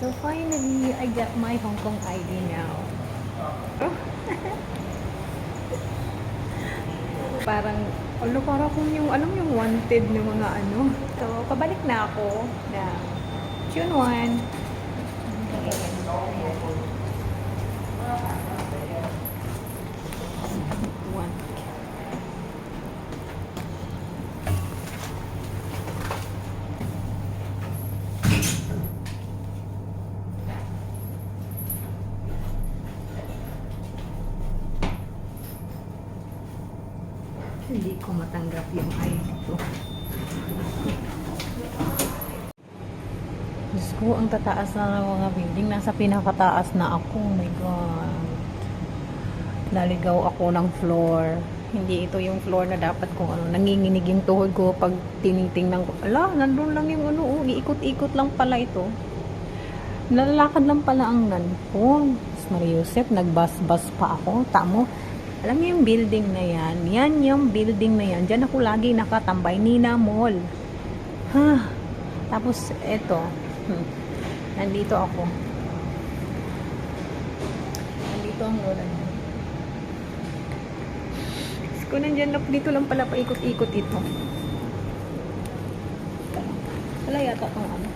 So finally, I got my Hong Kong ID now. Parang, ano, parang kung yung, alam yung wanted ng mga ano. So, pabalik na ako na June 1. Hindi ko matanggap yung ID ko. Diyos ko, ang tataas na ng mga building. Nasa pinakataas na ako. Oh my God. Naligaw ako ng floor. Hindi ito yung floor na dapat kung ano. Nanginginig yung tuhod ko pag tinitingnan ko. Ala, nandun lang yung ano. Oh, iikot-ikot lang pala ito. Nalalakad lang pala ang nan ko. Mas Maria Josep, nagbas-bas pa ako. Tamo. Alam niyo yung building na yan? Yan yung building na yan. Diyan ako lagi nakatambay. Nina Mall. Ha? Tapos, eto. Hmm. Nandito ako. Nandito ang lola niya. Diyos ko, nandyan lang. Dito lang pala paikot-ikot ito. Wala yata itong ano.